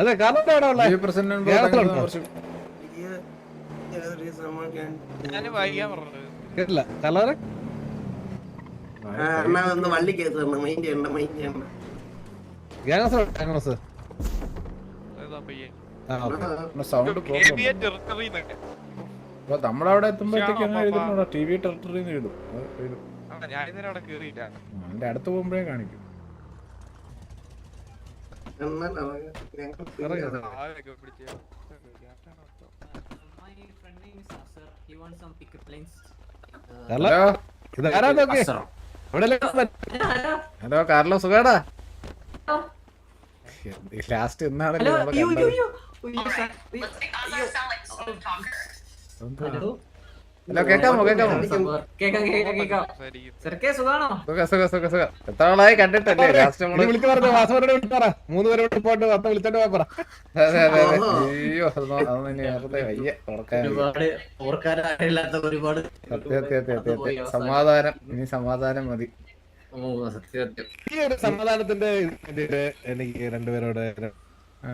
അതെ കാരണം കേട്ടില്ല. ഒന്ന് വള്ളി കേസ് മൈൻഡ് ചെയ്യണ്ട മൈൻഡ് ചെയ്യണ്ട. ഗ്യാങ്സ് ഗ്യാങ്സ് നമ്മളവിടെ എത്തുമ്പോഴത്തേക്ക് ടി വി ടെറിട്ടറിന്ന് എഴുതും. എന്റെ അടുത്ത് പോകുമ്പോഴേ കാണിക്കും. Lines. ഹലോ? ഇത് ആരാ നോക്കി ഇവിടെ ഹലോ? കാർലോ സുഖാടാ? ലാസ്റ്റ് Hello, എന്നാണല്ലോ ഹലോ കേക്കാമോ കേക്കാമോ കേക്കാം, കേക്കാം, കേക്കാം. സംസാരിക്കും ചെറുക്കേ, സുഖാണോ? സുഖ സുഖ സുഖ സുഖ. എത്ര നാളായി കണ്ടിട്ടല്ലേ? ലാസ്റ്റ് നമ്മൾ വിളിച്ചു പറഞ്ഞു വാസവരോട് വിളിച്ചു പറ. മൂന്ന് പേരെ വിട്ട് പോയിട്ട് പത്ത് വിളിച്ചോണ്ട് പോയി പറ അതെ അതെ അതെ. അയ്യോ അതൊന്നും അതൊന്നും വെറുതെ വയ്യ ഓർക്കാൻ വയ്യ. ഒരുപാട് ഓർക്കാനില്ലാത്ത ഒരുപാട് സത്യം സത്യം സത്യം സത്യം. സമാധാനം ഇനി സമാധാനം മതി. ഓ, സത്യം, സത്യം. ഈ ഒരു സമാധാനത്തിന്റെ എനിക്ക് രണ്ടുപേരോട് ആ.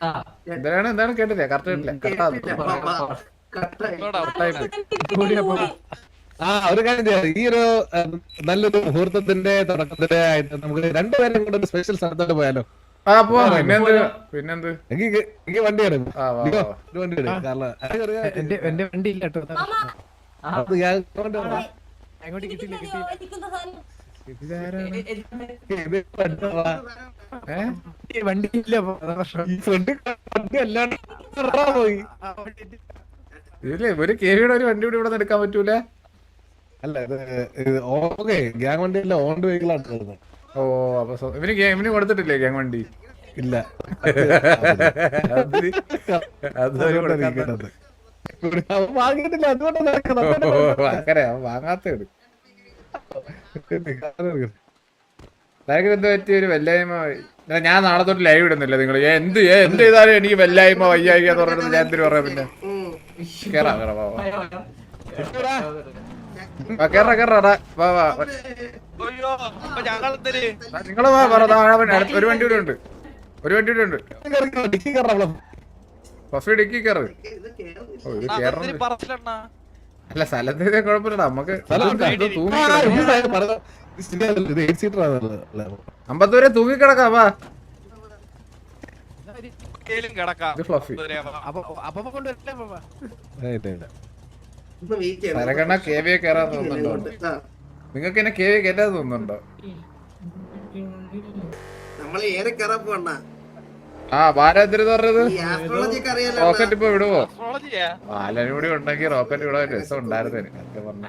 ആ, എന്താണ് എന്താണ് കേട്ടില്ല? കറക്റ്റ് കേട്ടില്ല? കട്ടാ കട്ടായി ആ ഒരു കാര്യം ചെയ്യാം. ഈ ഒരു നല്ലൊരു മുഹൂർത്തത്തിന്റെ തുടക്കത്തിന്റെ ആയിട്ട് നമുക്ക് രണ്ടുപേരും കൂടെ ഒരു സ്പെഷ്യൽ സ്ഥലത്തോട്ട് പോയാലോ? ആ പോവാം. പിന്നെന്ത് പിന്നെന്ത്? എനിക്ക് എനിക്ക് വണ്ടിയാണ്. ഒരു കാരണം എന്റെ വണ്ടി ഇല്ല കേട്ടോ. അത് ഞാൻ. അങ്ങോട്ട് കിട്ടിയില്ല കിട്ടിയില്ല വണ്ടി ഇല്ല വണ്ടി അല്ലാണ്ട് പോയി. ഇതില്ലേ ഒരു കേവിയുടെ ഒരു വണ്ടി കൂടി ഇവിടെ നിന്ന് എടുക്കാൻ പറ്റൂല? അല്ല ഇത് ഓക്കെ ഗ്യാങ് വണ്ടി അല്ല ഓൺഡ് വെഹിക്കിൾ ആണ് ഓ അപ്പൊ ഇവന് ഇവന് കൊടുത്തിട്ടില്ലേ ഗ്യാങ് വണ്ടി? ഇല്ല. അത് അതൊരു അവൻ വാങ്ങിയിട്ടില്ല അതുകൊണ്ടാണ് വാങ്ങാത്തത് ഭയങ്കര എന്ത് പറ്റിയ ഒരു വെല്ലായ്മ ഞാൻ നാളെ തൊട്ട് ലൈവ് ഇടുന്നില്ല നിങ്ങൾ എന്ത് എന്ത് ചെയ്താലും എനിക്ക് വെല്ലായ്മ വയ്യായിക്കാന്ന് എന്ന് പറഞ്ഞിട്ട് ഞാൻ എന്തിനു പറയാ പിന്നെ? കേറാ കേറാ വാ വാ. കേറാ കേറാ ടാ. വാ വാ നിങ്ങൾ വാ പറ അടുത്ത് ഒരു വണ്ടി കൂടെ ഉണ്ട്. ഒരു വണ്ടി കൂടെ ഉണ്ട്. ഫസ്റ്റ് ഡിക്കി കയറ്. ഓ ഇത് കേറണം. അല്ല സ്ഥലത്തിന്റെ കുഴപ്പമില്ലടാ. നമുക്ക്. തൂങ്ങി അമ്പത്തൂരെ തൂങ്ങിക്കിടക്കാം വാ. കയ്യിലും കിടക്കാം. അപ്പൊ കൊണ്ടുവരല്ലേ കെ വി കയറാൻ തോന്നുന്നുണ്ടോ? നിങ്ങൾക്ക് എന്നെ കെ വി കയറ്റാൻ തോന്നുന്നുണ്ടോ? നമ്മളെ ഏറെ കയറാൻ പോണ്ട ആ ബാലെന്തിരുന്ന് പറഞ്ഞത്? റോക്കറ്റ് ഇപ്പൊ വിടുവോ? ബാലനും കൂടി ഉണ്ടെങ്കിൽ റോക്കറ്റ് വിടാൻ രസം ഉണ്ടായിരുന്നു സത്യം പറഞ്ഞ.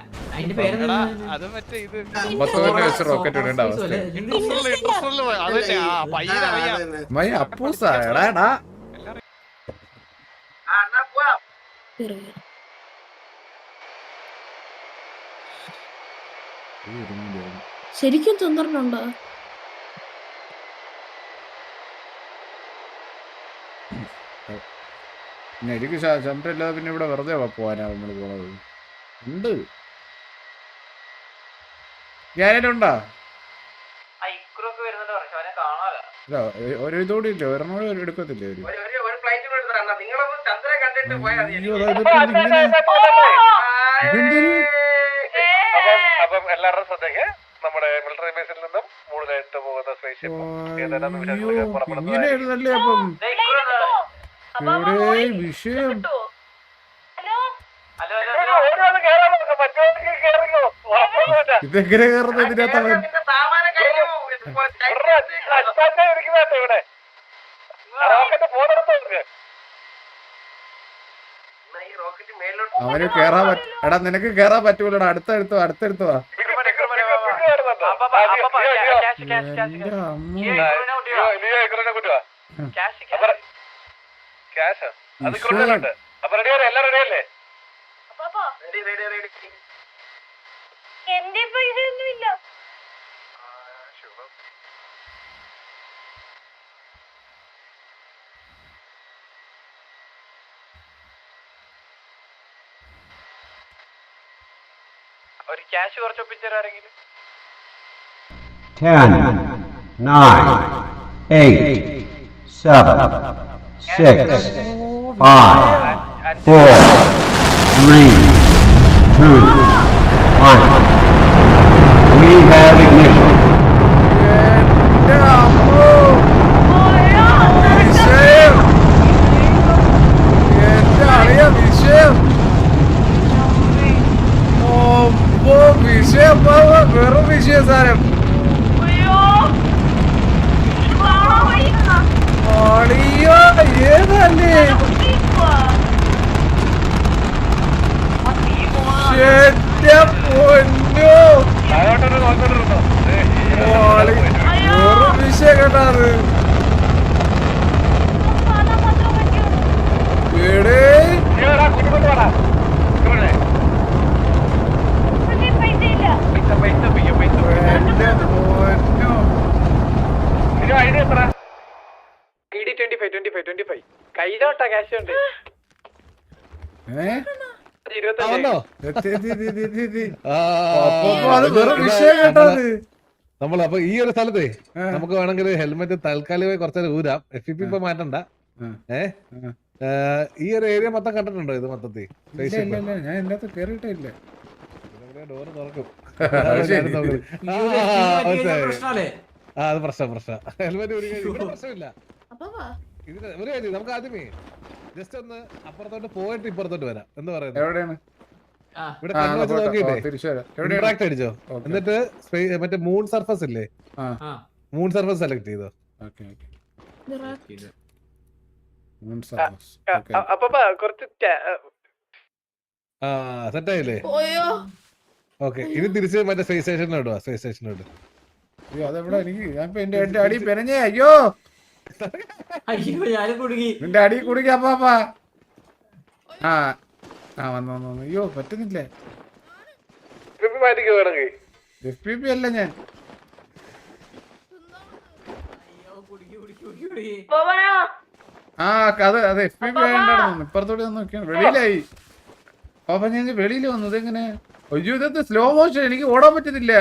വെച്ച് റോക്കറ്റ് വിടേണ്ട അവസ്ഥ മൈ അപ്പൂസ എടാ എടാ. ശരിക്കും ചന്ദ്രനുണ്ടോ പിന്നെ എനിക്ക് ചന്ദ്രല്ലാതെ പിന്നെ ഇവിടെ വെറുതെ പോകാനാണ് നമ്മൾ പോണത് ഉണ്ട് ഒ- ഒരു ഇതോടെ ഇല്ല ഒരെണ്ണം കൂടി എടുക്കത്തില്ലേ ഒരു അപ്പം എല്ലാവരുടെ ശ്രദ്ധയ്ക്ക് നമ്മുടെ മിലിറ്ററി ബേസിൽ നിന്നും കൂടുതലായിട്ട് പോകുന്ന സ്പേസ് എവിടെ വിഷയം. ഇതെങ്ങനെ കയറുന്നത് ഇതിനകത്ത് അവൻ? അവന്. കേറാൻ പറ്റ എടാ നിനക്ക് കേറാൻ പറ്റൂലടാ. അടുത്തടുത്തോ അടുത്തടുത്തോ അമ്മ. ക്യാഷ് അത്. കൂടുതലുണ്ട് അപ്പൊ റെഡി അല്ലേ? എല്ലാം റെഡി അല്ലേ എന്റെ പൈസ ഒന്നും ഇല്ല ഒരു ക്യാഷ് കുറച്ച് ഒപ്പിച്ചാരെങ്കിലും 10, 9, 8, seven, six, five, four, three, two, one. We have ignition. നമ്മൾ അപ്പൊ ഈ ഒരു സ്ഥലത്തെ. നമുക്ക് വേണമെങ്കിൽ ഹെൽമെറ്റ് താൽക്കാലികമായി കുറച്ചേരം ഊരാം. എഫ് ഇ പി ഇപ്പൊ മാറ്റണ്ട. ഏ? ഈ ഒരു ഏരിയ മൊത്തം കണ്ടിട്ടുണ്ടോ ഇത് മൊത്തത്തിൽ? ഞാൻ എന്റെ അകത്ത് ഡോറ് തുറക്കും. ആ, അത് പ്രശ്നം പ്രശ്നം. ഹെൽമെറ്റ് പ്രശ്നമില്ല. ഇതിന് ഒരു കാര്യം നമുക്ക് ആദ്യമേ ജസ്റ്റ് ഒന്ന് അപ്പുറത്തോട്ട് പോയിട്ട് ഇപ്പുറത്തോട്ട് വരാം. എന്ന് പറയുന്നത് എവിടെയാണ്? ഇവിടെ കണ്ണു വെച്ച്. നോക്കിയിട്ടേ. ഇൻട്രാക്ട് അടിച്ചോ? എന്നിട്ട് മറ്റേ മൂൺ സർഫസ് ഇല്ലേ? മൂൺ സർഫസ് സെലക്ട് ചെയ്തോ? Okay okay. Miracle. Moon surface okay. അപ്പൊ കുറച്ച് ആ. സെറ്റ് ആയില്ലേ? ഓക്കെ ഇനി തിരിച്ച് മറ്റേ സ്പേസ് സ്റ്റേഷനിലോട്ട് സ്പേസ് സ്റ്റേഷനിലോട്ട് അയ്യോ അതെവിടെ എനിക്ക്? ഞാൻ എന്റെ എന്റെ അടി പെനഞ്ഞേ അയ്യോ. അയ്യോ ഞാൻ കുടുങ്ങി. നിന്റെ അടി കുടിക്കാ പാപ്പാ ആ. ആ വന്നു വന്നു വന്നു. അയ്യോ പറ്റുന്നില്ല? എഫ് പി പി അല്ല ഞാൻ. ആ അത് അത് എഫ് പി പി ആയിട്ടാണ് ഇപ്പുറത്തോട്ട് വന്ന് നോക്കിയാണ് വെളിയിലായി. പാപ്പ ഞാൻ വെളിയിൽ വന്നു. എങ്ങനെ അയ്യോ ഇതെന്ത് സ്ലോ മോഷൻ എനിക്ക് ഓടാൻ പറ്റുന്നില്ല.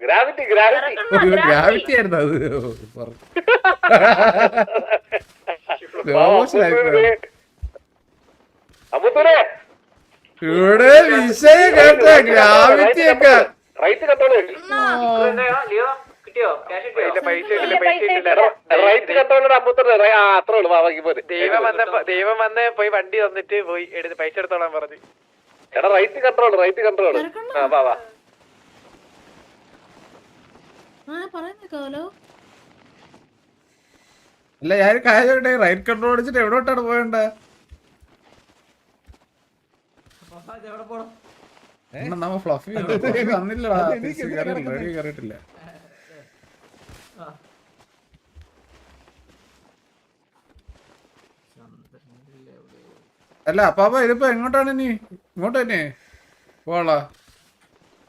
ഗ്രാവിറ്റി ഗ്രാവിറ്റി ഗ്രാവിറ്റി ആയിരുന്നു അത്. സ്ലോ മോഷൻ അമ്പത്തൂരെ ഇവിടെ വിഷയം കേട്ട ഗ്രാവിറ്റി ഒക്കെ. റൈറ്റ് കത്തോളൂ. കിട്ടിയോ? ദൈവം വന്ന പോയി വണ്ടി തന്നിട്ട് പോയി എടുത്ത് പൈസ എടുത്തോളാൻ പറഞ്ഞു. എടാ റൈറ്റ് കൺട്രോൾ റൈറ്റ് കൺട്രോൾ. ആ വാ വാ. അല്ല ഞാൻ കാര്യം റൈറ്റ് കൺട്രോൾ അടിച്ചിട്ട് എവിടോട്ടാണ് പോയണ്ട എവിടെ പോണം നമ്മ ഫ്ലഫി കയറിയിട്ടില്ല അല്ല അപ്പാപ്പ ഇതിപ്പോ എങ്ങോട്ടാണ് ഇനി? ഇങ്ങോട്ട് തന്നെ. പോളാ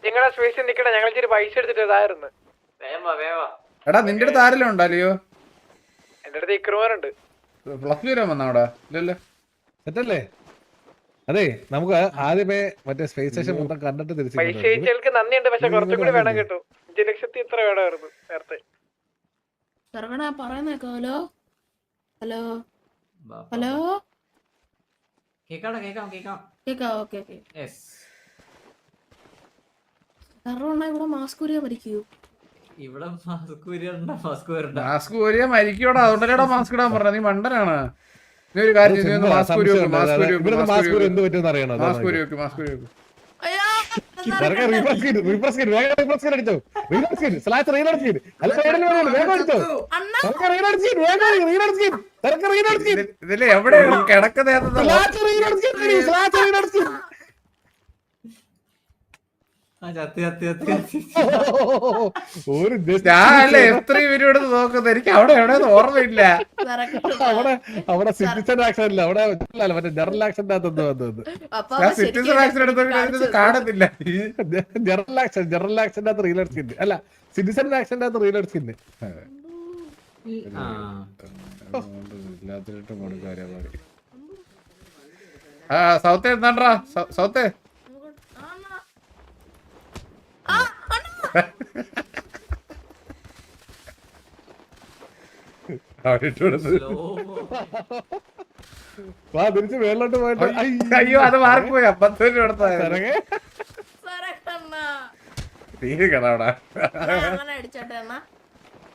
നിങ്ങളെ സ്പേസിൽ നിക്കണ ഞങ്ങൾ ഇച്ചിരി പൈസ എടുത്തിട്ട് ഇതായിരുന്നു. എടാ നിന്റെ അടുത്ത് ആരെല്ലാം ഉണ്ടല്ലയോ എന്റെ അടുത്ത് ഇക്രമാരുണ്ട് ഫ്ലഫി വരാൻ വന്നാ അവിടെ? ഇല്ലല്ലോ. സെറ്റല്ലേ? അതെ നമുക്ക് ആദ്യമേ മറ്റേ സ്പേസ് സ്റ്റേഷൻ മൊത്തം കണ്ടിട്ട് തിരിച്ചു നന്ദിയുണ്ട് പക്ഷെ കുറച്ചും കൂടി വേണം കേട്ടോ. അഞ്ചു ലക്ഷത്തി എത്ര വേണമായിരുന്നു നേരത്തെ. തിരക്കണ പറയുന്നേക്കാലോ ഹലോ? ഹലോ? വാ. കേക്കാടാ കേക്കാം കേക്കാം. കേക്കാ ഓക്കെ ഓക്കെ. യെസ് കാരണം ഇവിടെ മാസ്ക് ഉരിയാ മരിക്കൂ. ഇവിടെ മാസ്ക് വരണ്ട മാസ്ക് വരണ്ട മാസ്ക് ഊരിയാ മരിക്കോടാ അതുകൊണ്ടല്ലേടാ മാസ്ക് ഇടാൻ പറഞ്ഞ നീ മണ്ടനാണ്. ഒരു കാര്യം ചെയ്യ്, നീ ഒന്ന് മാസ്ക് ഊരി വെക്ക് മാസ്ക് ഊരി വെക്ക് ഇവിടുന്ന് മാസ്ക് മാസ്ക് ഊരി എന്ത് പറ്റുമെന്ന് അറിയണോ? മാസ്ക് ഊരി വെക്ക് മാസ്ക് ഊരി വെക്ക് അയ്യോ റിഫ്രഷ് ചെയ്ത് റിഫ്രഷ് ചെയ്ത്. വേഗം റിഫ്രഷ് ചെയ്ത് അടിച്ചോ. റീലോഡ് ചെയ്ത്. സ്ലാച്ച് റീലോഡ് ചെയ്ത്. അല്ല റീലോഡ് വേണം? വേഗം അടിച്ചോ. അണ്ണാ. തരക്ക് റീലോഡ് റീലോഡ് ചെയ്ത്. തരക്ക് റീലോഡ് ചെയ്ത്. ഇതില്- ഇതിൽ എവിടെയാണ് കിടക്കുന്നത് സ്ലാച്ച് റീലോഡ് ചെയ്ത് സ്ലാച്ച് റീലോഡ് ചെയ്ത് ആ ചത്തി ചത്തി ചത്തി ചത്തി ഒരു just- ഞാനല്ലേ എത്ര പേരോട് നോക്കുന്നത്? എനിക്ക് അവിടെ എവിടെ ഓർമ്മയില്ല. അവിടെ അവിടെ സിറ്റിസൺ ആക്ഷൻ ഇല്ല. അവിടെ അല്ല മറ്റേ ജനറൽ ആക്ഷന്റെ അകത്തൊന്നും വന്നത്. അപ്പൊ ഞാൻ സിറ്റിസൺ ആക്ഷൻ എടുത്തോണ്ട് കാണുന്നില്ല. ജനറൽ ആക്ഷൻ ജനറൽ ആക്ഷന്റെ അകത്ത് റീൽ അല്ല സിറ്റിസൺ ആക്ഷന്റെ അകത്ത് റീൽ ആ. സൗത്ത് എന്താണ്ടാ സൗത്ത്. വാ തിരിച്ച് മേളിലോട്ട് പോയിട്ട് അയ്യോ അത് മാറിപ്പോയി. അമ്പത്തൊരു കൊടുത്താ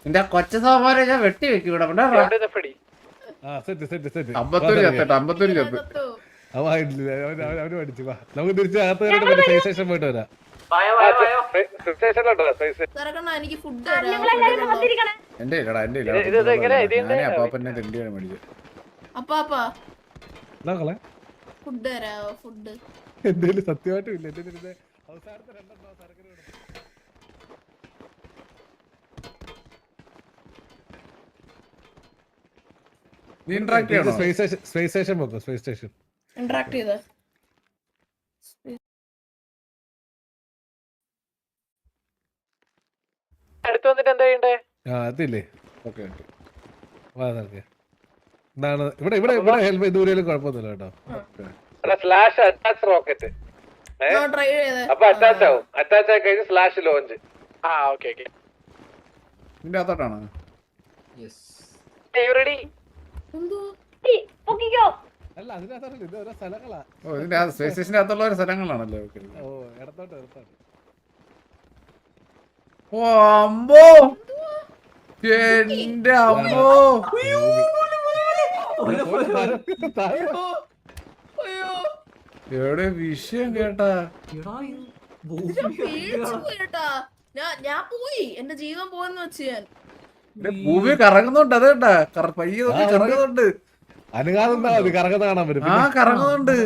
നിന്റെ കൊച്ചു സോമാനെ ഞാൻ വെട്ടി വെക്കും ഇവിടെ. കൊണ്ടാ ആ സെറ്റ് സെറ്റ് സെറ്റ്. അമ്പത്തൊരു ചത്തട്ടോ അമ്പത്തൊരു ചത്ത്. അവൻ അവന് പഠിച്ചു വാ നമുക്ക് തിരിച്ച് അകത്ത് പോയിട്ട് വരാം. വായോ വായോ വായോ സരക്കണ്ണ എനിക്ക് ഫുഡ് തരാം. എന്റെ ഇല്ലടാ എന്റെ ഇല്ല ഞാനേ അപ്പാപ്പന്നെ തിണ്ടിയാണ് മേടിച്ചത്. അപ്പാപ്പാ നോക്കളെ ഫുഡ് തരാവോ? ഫുഡ് എന്തേലും സത്യമായിട്ടും ഇല്ല. എന്റെ ഇതിന്റെ അവസാനത്തെ രണ്ടെണ്ണം സരക്കിന് കൊടുത്തു. നീ ഇന്ററാക്ട് ചെയ്യണോ? സ്പേസ് സ്റ്റേഷൻ സ്പേസ് സ്റ്റേഷൻ പോക്കോ സ്പേസ് സ്റ്റേഷൻ ഇന്ററാക്ട് ചെയ്ത? അടുത്ത് വന്നിട്ട് എന്താ ചെയ്യണ്ടേ? ആ അതില്ലേ. ഓക്കെ വാ നടക്ക്. എന്താണ് ഇവിടെ ഇവിടെ ഇവിടെ ഹെൽമെറ്റ് ദൂരെയും കുഴപ്പമൊന്നുമില്ല കേട്ടോ. സ്ലാഷ് അറ്റാച്ച് റോക്കറ്റ് അപ്പൊ അറ്റാച്ച് ആവും. അറ്റാച്ച് ആയി കഴിഞ്ഞ് സ്ലാഷ് ലോഞ്ച് ആ ഓക്കെ ഓക്കെ. നിന്റെ അകത്തോട്ടാണ്? റെഡി എന്തോ? അല്ല അതിനകത്തല്ല ഇത് ഓരോ സ്ഥലങ്ങളാ. ഓ ഇതിന്റെ സ്പേസ് സ്റ്റേഷന്റെ അകത്തുള്ള ഒരു സ്ഥലങ്ങളാണല്ലോ. അല്ലേ ഓ ഇടത്തോട്ട് ഇടത്തോട്ട്. ഓ അമ്പോ. എന്റെ അമ്മോ എവിടെ വിഷയം കേട്ടാ? ഞാൻ ഞാൻ പോയി. എന്റെ ജീവൻ പോയെന്ന് വെച്ച് ഞാൻ. ഭൂമി കറങ്ങുന്നുണ്ട് അതേട്ടാ പയ്യെ. കറങ്ങുന്നുണ്ട്. അനുകാതം കറങ്ങുന്ന കാണാൻ പറ്റും ആ കറങ്ങുന്നുണ്ട്.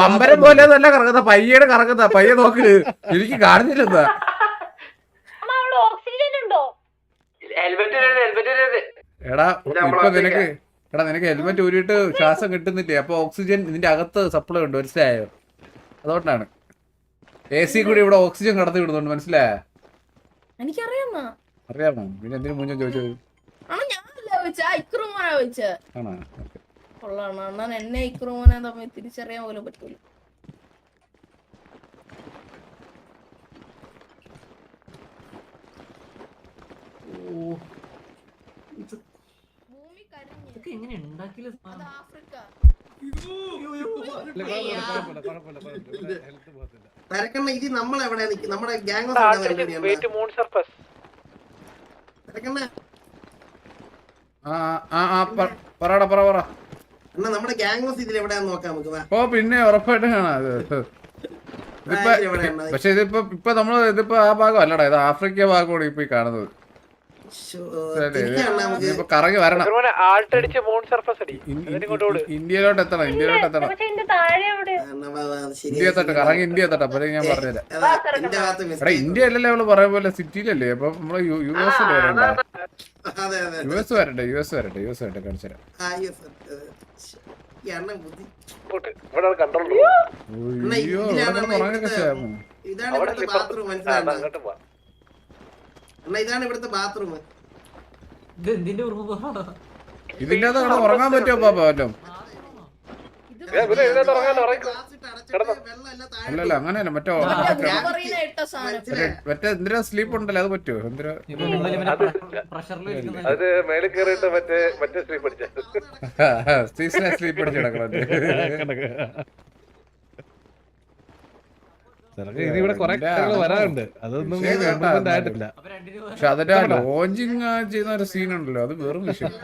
പമ്പരം പോലെ നല്ല കറങ്ങുന്ന പയ്യയുടെ കറങ്ങുന്ന പയ്യെ നോക്ക്. എനിക്ക് കാണുന്നില്ലെന്താ എടാ ഇപ്പൊ നിനക്ക് എടാ നിനക്ക് ഹെൽമെറ്റ് ഊരിയിട്ട് ശ്വാസം കിട്ടുന്നില്ലേ? അപ്പൊ ഓക്സിജൻ ഇതിന്റെ അകത്ത് സപ്ലൈ ഉണ്ട് മനസ്സിലായോ? അതുകൊണ്ടാണ്. എ സി കൂടി ഇവിടെ ഓക്സിജൻ കടത്തി വിടുന്നുണ്ട് മനസ്സിലായോ? എനിക്കറിയാമോ? അറിയാമോ? പിന്നെ എന്തിനു മുന്നേ ചോദിച്ചത്? ആണോ? കൊള്ളാണ് അണ്ണൻ എന്നെ ഇക്രോമനെ തമ്മിൽ തിരിച്ചറിയാൻ പോലും പറ്റൂല. ഇത് നമ്മുടെ ഗ്യാങ് ആ ആ ആ പറടാ പറ പറ. അണ്ണാ നമ്മുടെ ഗ്യാങ് ഇതിൽ എവിടെയാന്ന് നോക്കാം നമുക്ക് ഓ പിന്നെ ഉറപ്പായിട്ട് കാണാം? പക്ഷെ ഇതിപ്പോ ഇപ്പൊ നമ്മൾ ഇതിപ്പോ ആ ഭാഗം അല്ലടാ ഇത് ആഫ്രിക്ക ഭാഗമാണ് ഇപ്പൊ ഈ കാണുന്നത്. കറങ്ങി വരണം. ആൾട്ട് അടിച്ച് മൂൺ സർഫസ് അടി. ഇൻ- ഓട് ഇൻ- ഇന്ത്യയിലോട്ട് എത്തണം ഇന്ത്യയിലോട്ട് എത്തണം. ഇന്ത്യ എത്തട്ടെ കറങ്ങി ഇന്ത്യ എത്തട്ടെ അപ്പോഴേ ഞാൻ പറഞ്ഞുതരാം. എടാ ഇന്ത്യ അല്ലല്ലേ അവൾ പറയാൻ പോലെ സിറ്റിയിലല്ലേ? അപ്പൊ നമ്മൾ യു എസ് വരണ്ട. അതെ. അതെ യു എസ് വരട്ടെ യു എസ് വരട്ടെ യു എസ് വരട്ടെ കാണിച്ചുതരാം. ആ, ഇതാണ് ഇവിടുത്തെ ബാത്റൂം ഇതാണ് ബാത്റൂം ഇതിന്റെ ഉറങ്ങാൻ പറ്റുമോ പാപ്പ വല്ലോ ഇത് ഇവിടെ ഇതിനകത്ത് ഉറങ്ങാൻ ഉറങ്ങി ഗ്ലാസ് ഇട്ട് അടച്ചിട്ട് വെള്ളം എല്ലാം താഴെ അല്ലല്ല അങ്ങനെയല്ല മറ്റോ മറ്റേ എന്തിനാ സ്ലീപ്പ് ഉണ്ടല്ലോ അത് പറ്റുമോ എന്തിനാ? അത് മേളിൽ കയറിയിട്ട് മറ്റേ മറ്റേ സീസണൽ സ്ലീപ്പ് അടിച്ചു കിടക്കണം കുറെ വരാനുണ്ട് അതൊന്നും ആയിട്ടില്ല പക്ഷെ അതിന്റെ ലോഞ്ചിങ് ചെയ്യുന്ന ഒരു സീൻ ഉണ്ടല്ലോ അത് വെറും വിഷയം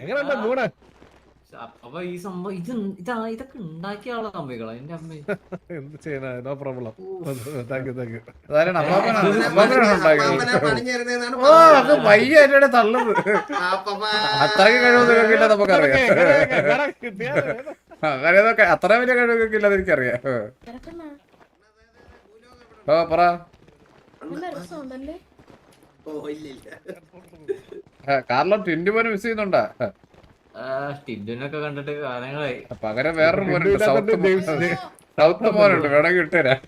എങ്ങനെയുണ്ട് അപ്പൊ ഈ സംഭവം ഇത് ഇതാ ഇതൊക്കെ ഉണ്ടാക്കിയ ആളാ സംഭവിക്കണം എന്റെ അമ്മ. എന്ത് ചെയ്യണോ no problem. Thank you thank you. അതായത് അമ്മാപ്പനാണ് ഓ അത് എന്നെ തള്ളുന്നത്. അത്രയ്ക്ക് കഴിവൊന്നും ഇല്ല നമുക്കറിയാം. അങ്ങനെ അത്ര വലിയ കഴിവൊക്കെ ഇല്ലാതെ എനിക്കറിയാം. ഓ പറ. നല്ല ഓ ഇല്ല ഇല്ല ആ, കാർലോ ട്വന്റി പോലും മിസ് ചെയ്യുന്നുണ്ടാ? ടിൻഡുനൊക്കെ കണ്ടിട്ട് കാലങ്ങളായി. പകരം വേറൊരു മോനുണ്ട്. സൗത്ത് സൗത്ത് മോനുണ്ട്. വേണമെങ്കിൽ ഇട്ടുതരാം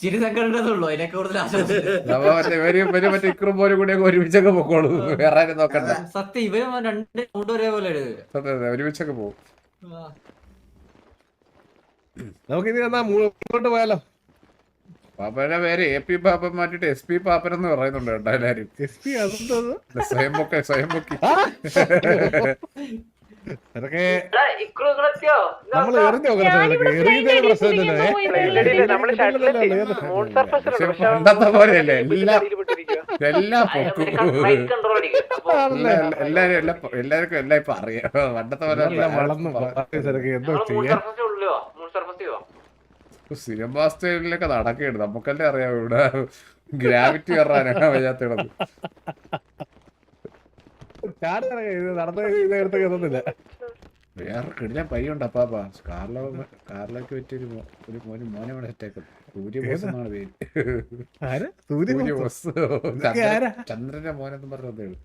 ചിരി സങ്കടമുള്ളൂ അതിനൊക്കെ കൂടുതൽ ആശ്വാസം നമ്മ മറ്റേ ഇവർ ഇവർ മറ്റേ ഇക്രും പോലും കൂടി അങ്ങ് ഒരുമിച്ചൊക്കെ പൊക്കോളൂ. വേറെ ആരും നോക്കണ്ട. സത്യം ഇവരും രണ്ട് ഒരേ ഒരേപോലെ സത്യം സത്യം, ഒരുമിച്ചൊക്കെ പോകും നമുക്ക് ഇനി എന്നാ മുന്നോട്ട് പോയാലോ? പാപ്പയുടെ പേര് എ പി പാപ്പൻ മാറ്റിട്ട് എസ് പി പാപ്പൻ എന്ന് പറയുന്നുണ്ട് കേട്ടോ എല്ലാരും. എസ് പി അതെന്താ സ്വയം പൊക്കെ. നമ്മൾ പൊക്കി പണ്ടത്തെ എല്ലാരും എല്ലാം ഇപ്പൊ അറിയാം. പണ്ടത്തെ പോലെ സിനിമ ബാസ്റ്റേഡിലൊക്കെ നടക്കുകയാണ് നമുക്കല്ലേ അറിയാം ഇവിടെ ഗ്രാവിറ്റി കയറാനാണ് വയ്യാത്ത ഇടത് വേറെ കിടില പയ്യുണ്ട് അപ്പാപ്പ. കാറിലോ കാറിലേക്ക് പറ്റിയൊരു ഒരു മോന് മോനെ ഇവിടെ സെറ്റാക്കുന്നു സൂര്യബോസെന്നാണ് പേര്. സൂര്യബോസ് ചന്ദ്രന്റെ മോനെന്നും പറഞ്ഞു ഉള്ളൂ.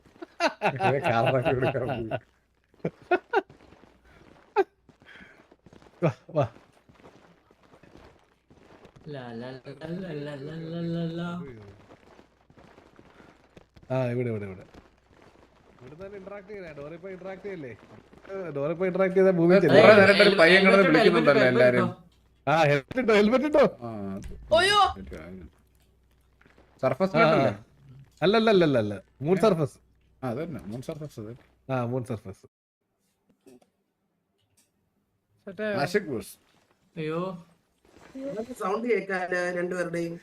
ആ ഇവിടെ ഇവിടെ ഇവിടെ. ഇവിടെ തന്നെ ഇന്ററാക്ട് ചെയ്യണേ ഡോറിപ്പോ ഇന്ററാക്ട് ചെയ്യല്ലേ? ഡോറിപ്പോ ഇന്ററാക്ട് ചെയ്ത മൂവി പയ്യൻ കിടന്ന് വിളിക്കുന്നുണ്ടല്ലോ എല്ലാരും. ആ ഹെൽമെറ്റ് ഉണ്ടോ? ഹെൽമെറ്റ് ഉണ്ടോ? സർഫസ് അല്ല അല്ല അല്ല അല്ല മൂൺ സർഫസ് ആ അതന്നെ. മൂൺ സർഫസ് ആ മൂൺ സർഫസ് അയ്യോ. സൗണ്ട് കേൾക്കാല്ല രണ്ടുപേരുടെയും?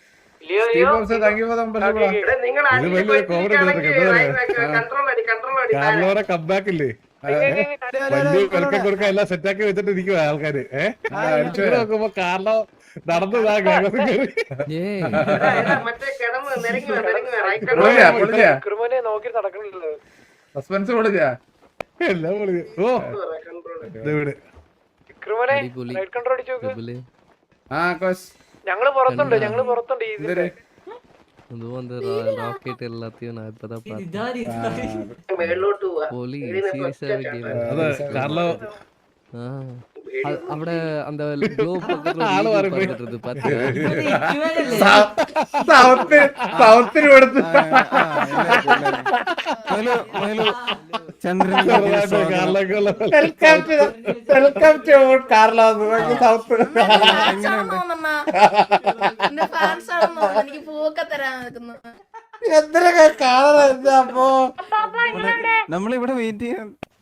കാർലോടെ കമ്പാക്ക് ഇല്ലേ? വലിയ വെൽക്കം കൊടുക്കാൻ എല്ലാം സെറ്റാക്കി വെച്ചിട്ട് ഇരിക്കുക ആൾക്കാര്. ഏഹ് അടിച്ചു നോക്കുമ്പോ കാർലോ നടന്നതാ നോക്കി നടക്കണല്ലോ. സസ്പെൻസ് പൊളിച്ചാ എല്ലാം പൊളിച്ചു ഓ. ഇക്രിമനെ റൈറ്റ് കൺട്രോൾ അടിച്ചു നോക്ക്. ആ കോസ് ഞങ്ങൾ പുറത്തുണ്ട് ഞങ്ങൾ പുറത്തുണ്ട് ഇതിന്റെ. ഇത് വന്ന് റോക്കറ്റ് എല്ലാത്തെയും നാൽപ്പതാ പൊലി സീരിയസ് ആവില്ലേ അവിടെ എനിക്ക് തരാൻ എന്തിനൊക്കെ കാണാൻ അപ്പോ നമ്മളിവിടെ വെയിറ്റ് ചെയ്യാൻ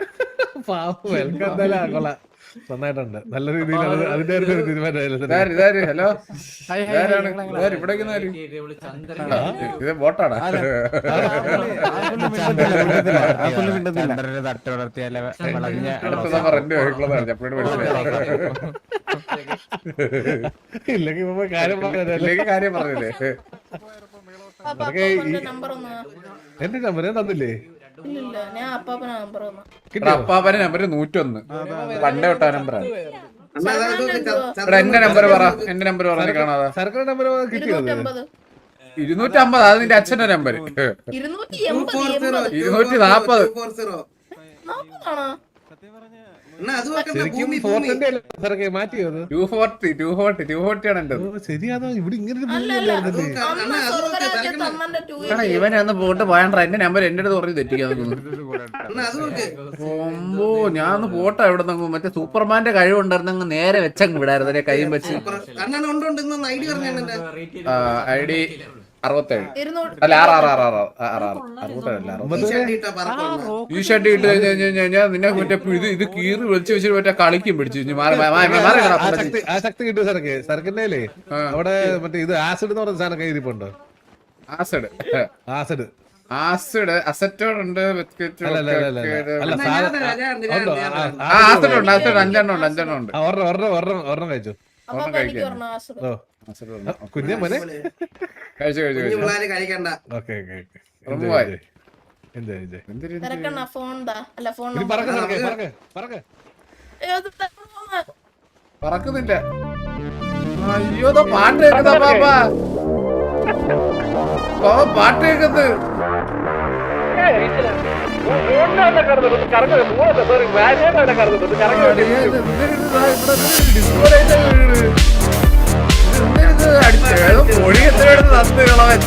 നന്നായിട്ടുണ്ട്. നല്ല രീതിയിൽ അതിന്റെ ഹലോ? ഇത് ബോട്ടാണ്. എന്റെ നമ്പർ തന്നില്ലേ? ഇല്ല ഞാൻ അപ്പാപ്പന നമ്പർ അപ്പാപ്പന നമ്പർ നൂറ്റൊന്ന്. പണ്ടേ വിട്ട നമ്പറാണ് എന്റെ നമ്പർ പറ എന്റെ നമ്പർ പറഞ്ഞ കാണാതെ. സർക്കാർ നമ്പർ കിട്ടിയത് ഇരുന്നൂറ്റി അമ്പത് അത് നിന്റെ അച്ഛന്റെ നമ്പർ ഇരുന്നൂറ്റി നാപ്പത്. സത്യം പറഞ്ഞ ഇവൻ അന്ന് പോട്ട് പോയാണ്ടാ എന്റെ നമ്പർ എന്റെ അടുത്ത് പറഞ്ഞു തെറ്റിക്കാമ്പോ ഞാൻ ഒന്ന് പോട്ടാ ഇവിടെ നിന്ന് മറ്റേ സൂപ്പർമാന്റെ കഴിവുണ്ടായിരുന്ന നേരെ വെച്ചങ്ങ് വിടായിരുന്നു. കൈയും വെച്ച്. ഐ ഡി അറുപത്തേഴ്. അല്ല നിന്നെ ഇത് കളിക്കും പിടിച്ചു കഴിഞ്ഞു മാറി ആ ശക്തി സർക്കിന്റെ അവിടെ മറ്റേ ഇത് ആസിഡ് എന്ന് പറഞ്ഞ സാധനം കയ്യിരിപ്പുണ്ടോ ആസിഡ്. ആസിഡ്. ആസിഡ് അസറ്റോടുണ്ട് ആസിഡ് ഉണ്ട് ആസിഡ് അഞ്ചെണ്ണം ഉണ്ട് അഞ്ചെണ്ണം ഉണ്ട്. ഒരെണ്ണം കഴിച്ചു? ഒരെണ്ണം കഴിക്കാം. കുഞ്ഞെ മോനെ. കുഞ്ഞു പിള്ളേര് കഴിക്കണ്ട ഓക്കെ ഓക്കെ ഓക്കെ. എന്തായി എന്തായി എന്തായി ഫോൺ അല്ല ഫോൺ പറക്കുന്നില്ല. അയ്യോ പാട്ട് കേൾക്കുന്ന പാപ്പ. പാപ്പ പാട്ട് കേൾക്കുന്നത് കറങ്ങുന്നത് അടിച്ച് പൊടി എത്ര തന്നു കളവൻ.